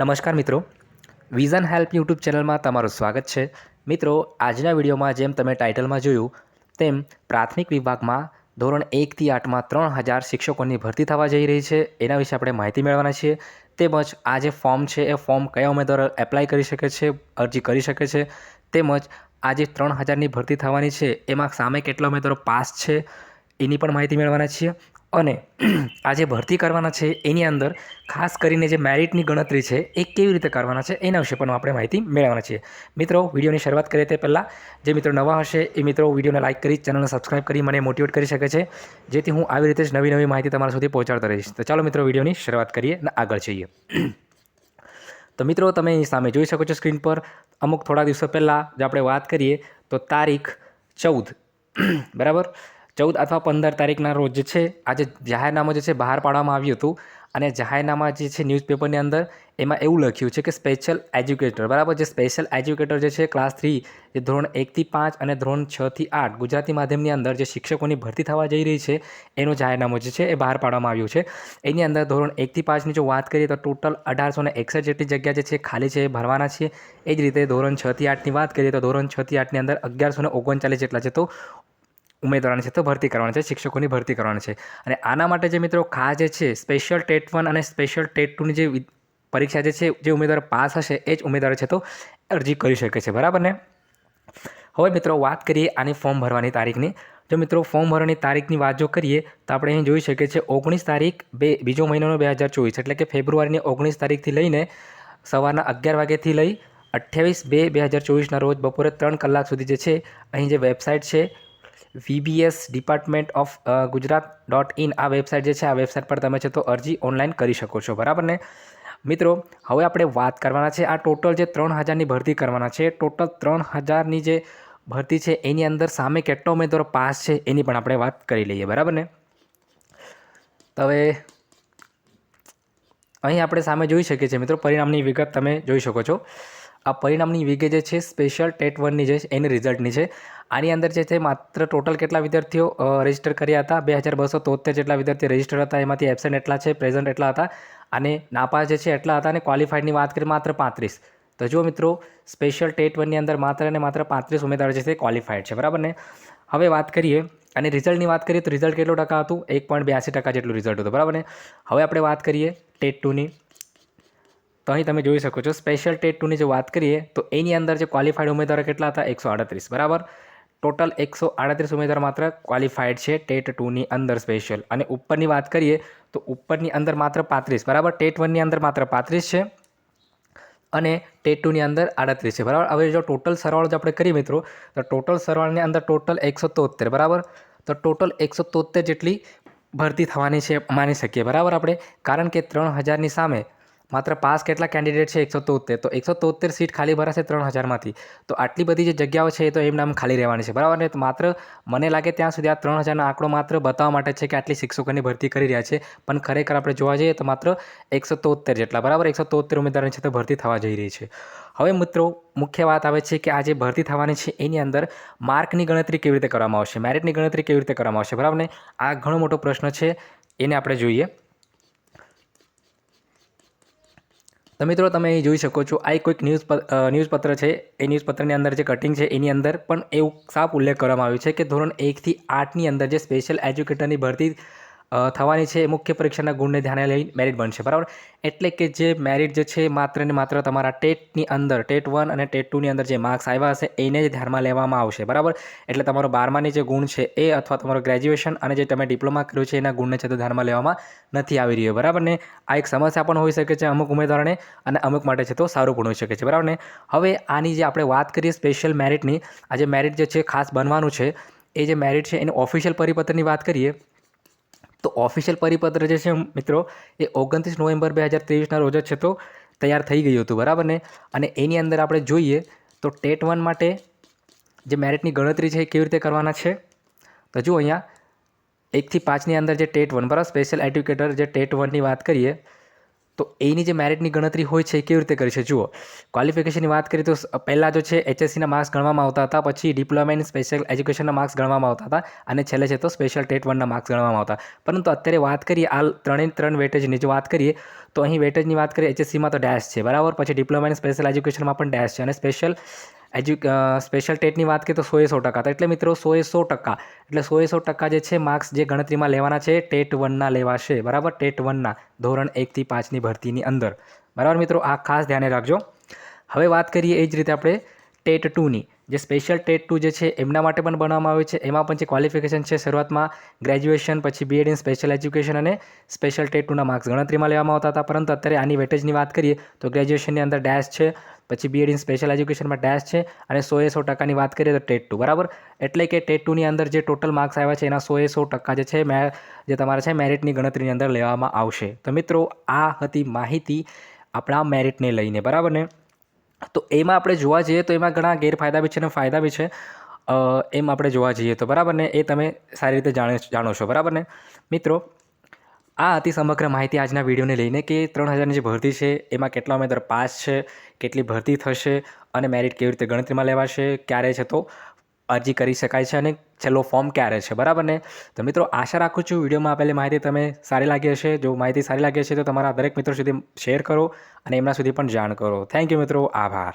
નમસ્કાર મિત્રો. Vision help YouTube ચેનલમાં તમારું સ્વાગત છે. મિત્રો, આજના વિડીયોમાં જેમ તમે ટાઇટલમાં જોયું, તેમ પ્રાથમિક વિભાગમાં ધોરણ એકથી આઠમાં ત્રણ હજાર શિક્ષકોની ભરતી થવા જઈ રહી છે. એના વિશે આપણે માહિતી મેળવવાના છીએ. તેમજ આ જે ફોર્મ છે, એ ફોર્મ કયા ઉમેદવારો એપ્લાય કરી શકે છે, અરજી કરી શકે છે, તેમજ આ જે ત્રણ હજારની ભરતી થવાની છે, એમાં સામે કેટલા ઉમેદવારો પાસ છે, એની પણ માહિતી મેળવવાના છીએ. અને આ જે ભરતી કરવાના છે એની અંદર ખાસ કરીને જે મેરિટની ગણતરી છે એ કેવી રીતે કરવાના છે એના વિશે પણ આપણે માહિતી મેળવવાના છીએ. મિત્રો, વિડીયોની શરૂઆત કરીએ તે પહેલાં, જે મિત્રો નવા હશે એ મિત્રો વિડીયોને લાઇક કરી, ચેનલને સબસ્ક્રાઇબ કરી મને મોટિવેટ કરી શકે છે, જેથી હું આવી રીતે જ નવી નવી માહિતી તમારા સુધી પહોંચાડતો રહીશ. તો ચાલો મિત્રો, વિડીયોની શરૂઆત કરીએ અને આગળ જઈએ. તો મિત્રો, તમે અહીં સામે જોઈ શકો છો સ્ક્રીન પર, અમુક થોડા દિવસો પહેલાં જો આપણે વાત કરીએ તો તારીખ ચૌદ. બરાબર? ચૌદ અથવા પંદર તારીખના રોજ છે, આજે જાહેરનામું જે છે બહાર પાડવામાં આવ્યું હતું અને જાહેરનામા જે છે ન્યૂઝપેપરની અંદર એમાં એવું લખ્યું છે કે સ્પેશિયલ એજ્યુકેટર બરાબર? જે સ્પેશિયલ એજ્યુકેટર જે છે ક્લાસ થ્રી જે ધોરણ એકથી પાંચ અને ધોરણ છથી આઠ ગુજરાતી માધ્યમની અંદર જે શિક્ષકોની ભરતી થવા જઈ રહી છે, એનું જાહેરનામું જે છે એ બહાર પાડવામાં આવ્યું છે. એની અંદર ધોરણ એકથી પાંચની જો વાત કરીએ તો ટોટલ અઢારસો ને એકસઠ જેટલી જગ્યા જે છે ખાલી છે, એ ભરવાના છે. એ જ રીતે ધોરણ છથી આઠની વાત કરીએ તો ધોરણ છથી આઠની અંદર અગિયારસો ને ઓગણચાલીસ જેટલા છે. તો ઉમેદવારોને છે તો ભરતી કરવાની છે, શિક્ષકોની ભરતી કરવાની છે. અને આના માટે જે મિત્રો ખાસ જે છે સ્પેશિયલ ટેટ વન અને સ્પેશિયલ ટેટ ટુની જે પરીક્ષા જે છે, જે ઉમેદવાર પાસ હશે, એ જ ઉમેદવારો છે તો અરજી કરી શકે છે. બરાબર ને? હવે મિત્રો વાત કરીએ આની ફોર્મ ભરવાની તારીખની. જો મિત્રો ફોર્મ ભરવાની તારીખની વાત જો કરીએ, તો આપણે અહીં જોઈ શકીએ છીએ ઓગણીસ તારીખ બે, બીજો મહિનાનો બે હજાર ચોવીસ, એટલે કે ફેબ્રુઆરીની ઓગણીસ તારીખથી લઈને સવારના અગિયાર વાગ્યાથી લઈ અઠ્યાવીસ બે બે હજાર ચોવીસના રોજ બપોરે ત્રણ કલાક સુધી જે છે, અહીં જે વેબસાઇટ છે VBS department of Gujarat dot in આ વેબસાઇટ જે છે, આ વેબસાઇટ પર તમે છે તો અરજી ઓનલાઈન કરી શકો છો. બરાબર ને? મિત્રો, હવે આપણે વાત કરવાના છે, આ ટોટલ જે ત્રણ હજારની ભરતી કરવાના છે ટોટલ ત્રણ હજારની જે ભરતી છે, એની અંદર સામે કેટલો ઉમેદવારો પાસ છે, એની પણ આપણે વાત કરી લઈએ. બરાબર ને? હવે અહીં આપણે સામે જોઈ શકીએ છીએ મિત્રો, પરિણામની વિગત તમે જોઈ શકો છો. આ પરિણામની વિગત જે છે સ્પેશિયલ ટેટ વનની જે છે, એની રિઝલ્ટની છે. આની અંદર જે છે, માત્ર ટોટલ કેટલા વિદ્યાર્થીઓ રજિસ્ટર કર્યા હતા? બે હજાર બસો તોતેર જેટલા વિદ્યાર્થીઓ રજિસ્ટર હતા, એમાંથી એબસેન્ટ એટલા છે પ્રેઝન્ટ એટલા હતા. અને નાપાસ જે છે, એટલા હતા અને ક્વોલિફાઈડની વાત કરીએ, માત્ર પાંત્રીસ. તો જો મિત્રો સ્પેશિયલ ટેટ વનની અંદર માત્ર અને માત્ર પાંત્રીસ ઉમેદવારો જે છે ક્વોલિફાઈડ છે, બરાબર ને? હવે વાત કરીએ, અને રિઝલ્ટની વાત કરીએ તો રિઝલ્ટ કેટલો ટકા હતું? એક પોઈન્ટ બ્યાસી ટકા જેટલું રિઝલ્ટ હતું, બરાબર ને? હવે આપણે વાત કરીએ ટેટ ટુની. તો અહીં તમે જોઈ શકો છો સ્પેશિયલ ટેટ ટુની જો વાત કરીએ, તો એની અંદર જે ક્વોલિફાઈડ ઉમેદવારો કેટલા હતા? એકસો આડત્રીસ, બરાબર? ટોટલ એકસો આડત્રીસ ઉમેદવાર માત્ર ક્વોલિફાઈડ છે ટેટ ટુની અંદર સ્પેશિયલ અને ઉપરની વાત કરીએ, તો ઉપરની અંદર માત્ર પાંત્રીસ, બરાબર? ટેટ વનની અંદર માત્ર પાંત્રીસ છે અને ટેટ ટુની અંદર આડત્રીસ છે, બરાબર? હવે જો ટોટલ સરવાળો જો આપણે કરીએ મિત્રો, તો ટોટલ સરવાળની અંદર ટોટલ એકસો તોતેર બરાબર? તો ટોટલ એકસો તોતેર જેટલી ભરતી થવાની છે, માની શકીએ, બરાબર આપણે? કારણ કે ત્રણ હજારની સામે માત્ર પાસ કેટલા કેન્ડિડેટ છે? એકસો તોતેર. તો એકસો તોતેર સીટ ખાલી ભરાશે ત્રણ હજારમાંથી. તો આટલી બધી જે જગ્યાઓ છે એ તો એમ નામ ખાલી રહેવાની છે. બરાબર ને? માત્ર મને લાગે ત્યાં સુધી આ ત્રણ હજારનો આંકડો માત્ર બતાવવા માટે છે કે આટલી શિક્ષકોની ભરતી કરી રહ્યા છે. પણ ખરેખર આપણે જોવા જઈએ તો માત્ર એકસો તોતેર જેટલા. બરાબર? એકસો તોતેર ઉમેદવારોની છે તો ભરતી થવા જઈ રહી છે. હવે મિત્રો, મુખ્ય વાત આવે છે કે આ જે ભરતી થવાની છે એની અંદર માર્કની ગણતરી કેવી રીતે કરવામાં આવશે? મેરિટની ગણતરી કેવી રીતે કરવામાં આવશે? બરાબર ને? આ ઘણો મોટો પ્રશ્ન છે. એને આપણે જોઈએ. તો મિત્રો, તમે અહીં જોઈ શકો છો, આ કોઈક ન્યૂઝ ન્યૂઝપત્ર છે. એ ન્યૂઝપત્રની અંદર જે કટિંગ છે, એની અંદર પણ એવું સાફ ઉલ્લેખ કરવામાં આવ્યો છે કે ધોરણ એકથી આઠની અંદર જે સ્પેશિયલ એજ્યુકેટરની ભરતી થવાની છે મુખ્ય પરીક્ષાના ગુણને ધ્યાને લઈ મેરિટ બનશે, બરાબર? એટલે કે જે મેરિટ જે છે માત્ર ને માત્ર તમારા ટેટની અંદર, ટેટ વન અને ટેટ ટુની અંદર જે માર્ક્સ આવ્યા હશે, એને જ ધ્યાનમાં લેવામાં આવશે, બરાબર? એટલે તમારો બારમાની જે ગુણ છે એ અથવા તમારો ગ્રેજ્યુએશન અને જે તમે ડિપ્લોમા કર્યું છે એના ગુણને છે તો ધ્યાનમાં લેવામાં નથી આવી રહ્યો, બરાબર ને? આ એક સમસ્યા પણ હોઈ શકે છે અમુક ઉમેદવારોને અને અમુક માટે છે તો સારું પણ હોઈ શકે છે, બરાબર ને? હવે આની જે આપણે વાત કરીએ સ્પેશિયલ મેરિટની આ જે મેરિટ જે છે ખાસ બનવાનું છે, એ જે મેરિટ છે એની ઓફિશિયલ પરિપત્રની વાત કરીએ તો ઓફિશિયલ પરિપત્ર જે છે મિત્રો, એ ઓગણત્રીસ નવેમ્બર બે હજાર ત્રેવીસના રોજ જ છે તો તૈયાર થઈ ગયું હતું, બરાબર ને? અને એની અંદર આપણે જોઈએ તો ટેટ વન માટે જે મેરિટની ગણતરી છે એ કેવી રીતે કરવાના છે? તો જુઓ અહીંયા એકથી પાંચની અંદર જે ટેટ વન, બરાબર, સ્પેશિયલ એડ્યુકેટર જે ટેટ વનની વાત કરીએ તો એની જે મેરિટની ગણતરી હોય છે એ કેવી રીતે કરી છે? જુઓ ક્વોલિફિકેશનની વાત કરીએ તો પહેલાં જો છે એચએસસીના માર્ક્સ ગણવામાં આવતા હતા, પછી ડિપ્લોમા ઇન સ્પેશિયલ એજ્યુકેશનના માર્ક્સ ગણવામાં આવતા હતા, અને છેલ્લે છે તો સ્પેશિયલ ટેટ વનના માર્ક્સ ગણવામાં આવતા. પરંતુ અત્યારે વાત કરીએ આ ત્રણે ત્રણ વેટેજની જો વાત કરીએ, તો અહીં વેટેજની વાત કરીએ એચએસસીમાં તો ડેશ છે, બરાબર? પછી ડિપ્લોમા ઇન સ્પેશિયલ એજ્યુકેશનમાં પણ ડેશ છે, અને સ્પેશિયલ એજ્યુ સ્પેશિયલ ટેટની વાત કરીએ તો સોએ સો ટકા. તો એટલે મિત્રો સોએ સો ટકા. એટલે સોએ સો ટકા જે છે માર્ક્સ જે ગણતરીમાં લેવાના છે, ટેટ વનના લેવાશે. બરાબર? ટેટ વનના ધોરણ એકથી પાંચની ભરતીની અંદર. બરાબર મિત્રો? આ ખાસ ધ્યાને રાખજો. હવે વાત કરીએ એ જ રીતે આપણે ટેટ ટુની જે સ્પેશિયલ ટેટ ટુ જે છે, એમના માટે પણ બનાવવામાં આવે છે. એમાં પણ જે ક્વોલિફિકેશન છે, શરૂઆતમાં ગ્રેજ્યુએશન પછી બીએડ ઇન સ્પેશિયલ એજ્યુકેશન અને સ્પેશિયલ ટેટ ટુના માર્ક્સ ગણતરીમાં લેવામાં આવતા હતા. પરંતુ અત્યારે આની વેટેજની વાત કરીએ, તો ગ્રેજ્યુએશનની અંદર ડેશ છે, પછી બીએડ ઇન સ્પેશિયલ એજ્યુકેશનમાં ડેશ છે અને સોએ સો ટકાની વાત કરીએ તો ટેટ ટુ બરાબર? એટલે કે ટેટ ટુની અંદર જે ટોટલ માર્ક્સ આવ્યા છે, એના સોએ સો ટકા જે છે, મે, જે તમારા છે મેરિટની ગણતરીની અંદર લેવામાં આવશે. તો મિત્રો, આ હતી માહિતી આપણા મેરિટને લઈને, બરાબર ને? તો એમાં આપણે જોવા જઈએ તો એમાં ઘણા ગેરફાયદા બી છે અને ફાયદા બી છે. એમ આપણે જોવા જઈએ તો બરાબર ને? એ તમે સારી રીતે જાણે જાણો છો. બરાબર ને? મિત્રો, આ હતી સમગ્ર માહિતી આજના વિડીયોને લઈને કે ત્રણ હજારની જે ભરતી છે, એમાં કેટલા ઉમેદવાર પાસ છે, કેટલી ભરતી થશે અને મેરિટ કેવી રીતે ગણતરીમાં લેવાશે, ક્યારે છે તો? અરજી કરી શકાય છે અને છેલ્લો ફોર્મ ક્યારે છે, બરાબર ને? તો મિત્રો, આશા રાખું છું વિડીયોમાં આપેલી માહિતી તમે સારી લાગી હશે. જો માહિતી સારી લાગી હશે તો તમારા દરેક મિત્રો સુધી શેર કરો અને એમના સુધી પણ જાણ કરો. થેન્ક યુ મિત્રો, આભાર.